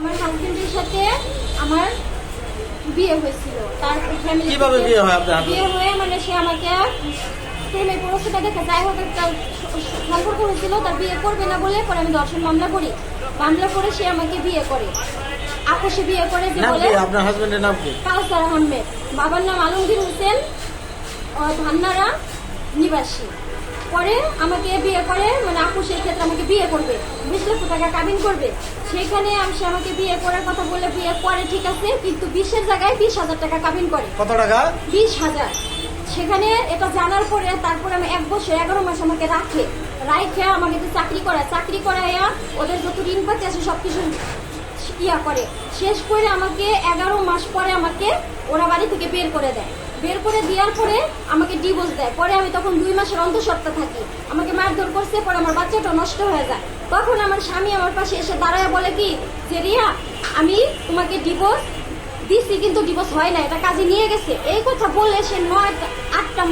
আমার হাজবেন্ডের সাথে আমার বিয়ে হয়েছিল। তার ফ্যামিলি কীভাবে বিয়ে হয় আপনার বিয়ে হয়ে মানে সে আমাকে প্রেমে পড়াশোনা দেখে যাই হোক একটা সম্পর্ক হয়েছিল তার বিয়ে করবে না বলে পরে আমি দর্শন মামলা করি। মামলা করে সে আমাকে বিয়ে করে। আকশে বিয়ে করে যে বলে আপনার হাজবেন্ডের নাম কি? কাউসার আহমেদ। বাবার নাম আলমগীর হোসেন ও ধান্নারা নিবাসী। পরে আমাকে বিয়ে করে মানে আপু সেই ক্ষেত্রে আমাকে বিয়ে করবে বিশ লক্ষ টাকা কাবিন করবে। সেখানে আমি সে আমাকে বিয়ে করার কথা বলে বিয়ে করে ঠিক আছে কিন্তু বিশের জায়গায় বিশ হাজার টাকা কাবিন করে। কত টাকা? বিশ হাজার। সেখানে এটা জানার পরে তারপরে আমি এক বছর এগারো মাস আমাকে রাখে। রাইখে আমাকে তো চাকরি করায়। চাকরি করাইয়া ওদের যত ঋণ পাতি আছে সবকিছু ইয়া করে। শেষ করে আমাকে এগারো মাস পরে আমাকে ওরা বাড়ি থেকে বের করে দেয়। বের করে দেওয়ার পরে আমাকে ডিভোর্স দেয়। পরে আমি তখন দুই মাসের অন্তঃসত্ত্বা থাকি। আমাকে মারধর করছে, পরে আমার বাচ্চাটা নষ্ট হয়ে যায়। তখন আমার স্বামী আমার পাশে এসে দাঁড়ায় বলে কি, যে রিয়া, আমি তোমাকে ডিভোর্স দিছি কিন্তু ডিভোর্স হয় না, এটা কাজে নিয়ে গেছে। এই কথা বললে সে নয় আটটা